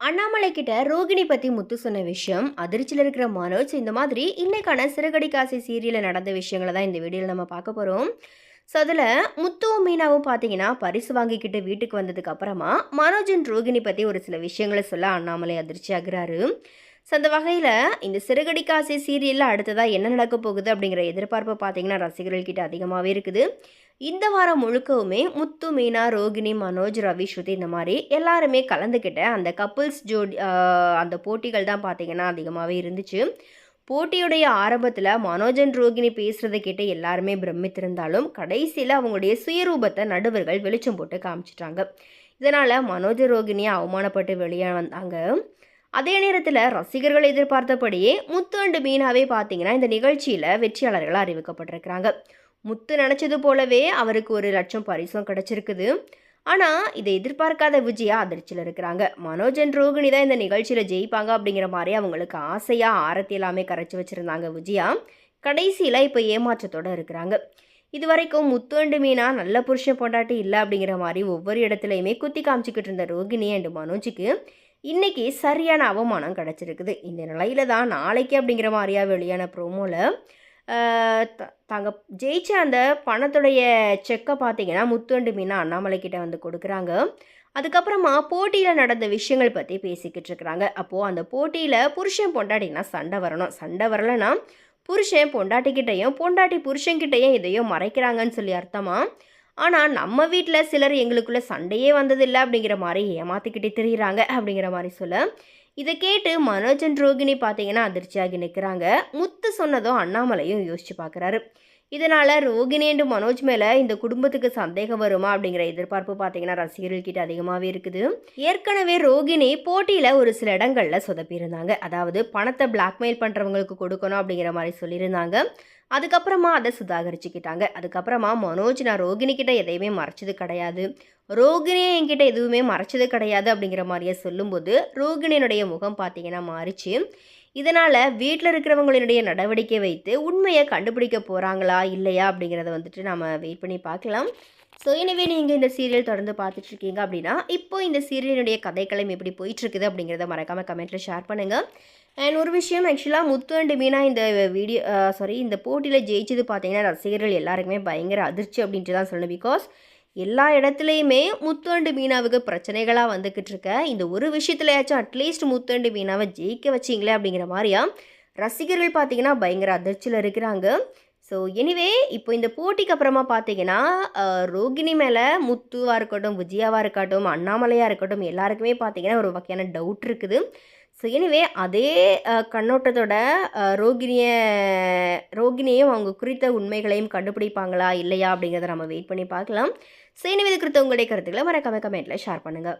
அண்ணாமலை கிட்ட ரோகிணி பத்தி முத்து சொன்ன விஷயம் அதிர்ச்சியில் இருக்கிற மனோஜ் இந்த மாதிரி இன்னைக்கான சிறுகடி காசி சீரியலில் நடந்த விஷயங்களை தான் இந்த வீடியோவில் நம்ம பார்க்க போகிறோம் ஸோ அதில் முத்துவும் மீனாவும் பார்த்தீங்கன்னா பரிசு வாங்கிக்கிட்டு வீட்டுக்கு வந்ததுக்கு அப்புறமா மனோஜன் ரோகிணி பற்றி ஒரு சில விஷயங்களை சொல்ல அண்ணாமலை அதிர்ச்சி ஆகுறாரு. ஸோ அந்த வகையில் இந்த சிறுகடி காசி சீரியலில் அடுத்ததாக என்ன நடக்க போகுது அப்படிங்கிற எதிர்பார்ப்பு பார்த்தீங்கன்னா ரசிகர்கள்கிட்ட அதிகமாகவே இருக்குது. இந்த வாரம் முழுக்கவுமே முத்து மீனா ரோகிணி மனோஜ் ரவி ஸ்ருதி இந்த மாதிரி எல்லாருமே கலந்துக்கிட்ட அந்த கப்புள்ஸ் ஜோடி அந்த போட்டிகள் தான் பார்த்தீங்கன்னா அதிகமாகவே இருந்துச்சு. போட்டியுடைய ஆரம்பத்தில் மனோஜன் ரோகிணி பேசுகிறத கேட்டு எல்லாருமே பிரமித்திருந்தாலும் கடைசியில் அவங்களுடைய சுயரூபத்தை நடுவர்கள் வெளிச்சம் போட்டு காமிச்சிட்டாங்க. இதனால் மனோஜ ரோகிணியை அவமானப்பட்டு வெளியே வந்தாங்க. அதே நேரத்தில் ரசிகர்கள் எதிர்பார்த்தபடியே முத்து அண்டு மீனாவே பார்த்தீங்கன்னா இந்த நிகழ்ச்சியில் வெற்றியாளர்களாக அறிவிக்கப்பட்டிருக்கிறாங்க. முத்து நினச்சது போலவே அவருக்கு ஒரு லட்சம் பரிசும் கிடச்சிருக்குது. ஆனால் இதை எதிர்பார்க்காத விஜயா அதிர்ச்சியில் இருக்கிறாங்க. மனோஜன் ரோகிணி தான் இந்த நிகழ்ச்சியில் ஜெயிப்பாங்க அப்படிங்கிற மாதிரி அவங்களுக்கு ஆசையாக ஆரத்தி எல்லாமே கரைச்சி வச்சுருந்தாங்க விஜயா. கடைசியில் இப்போ ஏமாற்றத்தோடு இருக்கிறாங்க. இது வரைக்கும் முத்துண்டு மீனா நல்ல புருஷன் பொண்டாட்டி இல்லை அப்படிங்கிற மாதிரி ஒவ்வொரு இடத்துலையுமே குத்தி காமிச்சிக்கிட்டு இருந்த ரோகிணி அண்டு மனோஜுக்கு இன்றைக்கி சரியான அவமானம் கிடச்சிருக்குது. இந்த நிலையில தான் நாளைக்கு அப்படிங்கிற மாதிரியா வெளியான ப்ரோமோவில் தாங்க ஜெயிச்ச அந்த பணத்துடைய செக்கை பார்த்தீங்கன்னா முத்துண்டு மீனா அண்ணாமலை கிட்ட வந்து கொடுக்குறாங்க. அதுக்கப்புறமா போட்டியில் நடந்த விஷயங்கள் பற்றி பேசிக்கிட்டு இருக்கிறாங்க. அப்போது அந்த போட்டியில் புருஷன் பொண்டாட்டினா சண்டை வரணும். சண்டை வரலைன்னா புருஷன் பொண்டாட்டிக்கிட்டையும் பொண்டாட்டி புருஷன்கிட்டையும் இதையும் மறைக்கிறாங்கன்னு சொல்லி அர்த்தமாக ஆனால் நம்ம வீட்டில் சிலர் எங்களுக்குள்ளே சண்டையே வந்ததில்லை அப்படிங்கிற மாதிரி ஏமாத்திக்கிட்டே தெரிகிறாங்க அப்படிங்கிற மாதிரி சொல்ல. இதை கேட்டு மனோஜன் ரோகிணி பார்த்தீங்கன்னா அதிர்ச்சியாகி நிற்கிறாங்க முத்து சொன்னதும் அண்ணாமலையும் யோசிச்சு பார்க்குறாரு இதனால் ரோகிணி அண்டு மனோஜ் மேலே இந்த குடும்பத்துக்கு சந்தேகம் வருமா அப்படிங்கிற எதிர்பார்ப்பு பார்த்தீங்கன்னா ரசிகர்கள்கிட்ட அதிகமாகவே இருக்குது. ஏற்கனவே ரோகிணி போட்டியில் ஒரு சில இடங்களில் சொதப்பியிருந்தாங்க. அதாவது பணத்தை பிளாக்மெயில் பண்ணுறவங்களுக்கு கொடுக்கணும் அப்படிங்கிற மாதிரி சொல்லியிருந்தாங்க. அதுக்கப்புறமா அதை சுதாகரிச்சுக்கிட்டாங்க. அதுக்கப்புறமா மனோஜ் நான் ரோகிணி கிட்ட எதையுமே மறைச்சது கிடையாது. ரோகிணியை என்கிட்ட எதுவுமே மறைச்சது கிடையாது அப்படிங்கிற மாதிரியே சொல்லும்போது ரோகிணியினுடைய முகம் பார்த்தீங்கன்னா மாறிச்சு. இதனால் வீட்டில் இருக்கிறவங்களினுடைய நடவடிக்கை வைத்து உண்மையை கண்டுபிடிக்க போகிறாங்களா இல்லையா அப்படிங்கிறத வந்துட்டு நம்ம வெயிட் பண்ணி பார்க்கலாம். ஸோ எனவே நீங்கள் இந்த சீரியல் தொடர்ந்து பார்த்துட்ருக்கீங்க அப்படின்னா இப்போ இந்த சீரியலினுடைய கதைக்களம் எப்படி போயிட்டுருக்குது அப்படிங்கிறத மறக்காமல் கமெண்ட்டில் ஷேர் பண்ணுங்கள் அண்ட் ஒரு விஷயம் ஆக்சுவலாக முத்து அண்டு மீனா இந்த வீடியோ சாரி இந்த போட்டியில் ஜெயிச்சது பார்த்தீங்கன்னா ரசிகர்கள் எல்லாருக்குமே பயங்கர அதிர்ச்சி அப்படின்ட்டு தான் சொல்லணும். பிகாஸ் எல்லா இடத்துலையுமே முத்துவண்டு மீனாவுக்கு பிரச்சனைகளாக வந்துக்கிட்டு இருக்க இந்த ஒரு விஷயத்துலயாச்சும் அட்லீஸ்ட் முத்துவண்டு மீனாவை ஜெயிக்க வச்சிங்களே அப்படிங்கிற மாதிரியா ரசிகர்கள் பார்த்தீங்கன்னா பயங்கர அதிர்ச்சியில் இருக்கிறாங்க. ஸோ எனிவே இப்போ இந்த போட்டிக்கு அப்புறமா பார்த்தீங்கன்னா ரோகிணி மேலே முத்துவாக இருக்கட்டும் விஜயாவாக இருக்கட்டும் அண்ணாமலையாக இருக்கட்டும் எல்லாருக்குமே பார்த்தீங்கன்னா ஒரு வகையான டவுட் இருக்குது. ஸோ எனிவே அதே கண்ணோட்டத்தோட ரோகிணியை ரோகிணியையும் அவங்க குறித்த உண்மைகளையும் கண்டுபிடிப்பாங்களா இல்லையா அப்படிங்கிறத நம்ம வெயிட் பண்ணி பார்க்கலாம். ஸோ எனவே இது குறித்த உங்களுடைய கருத்துக்களை மறக்காம கமெண்ட்டில் ஷேர் பண்ணுங்கள்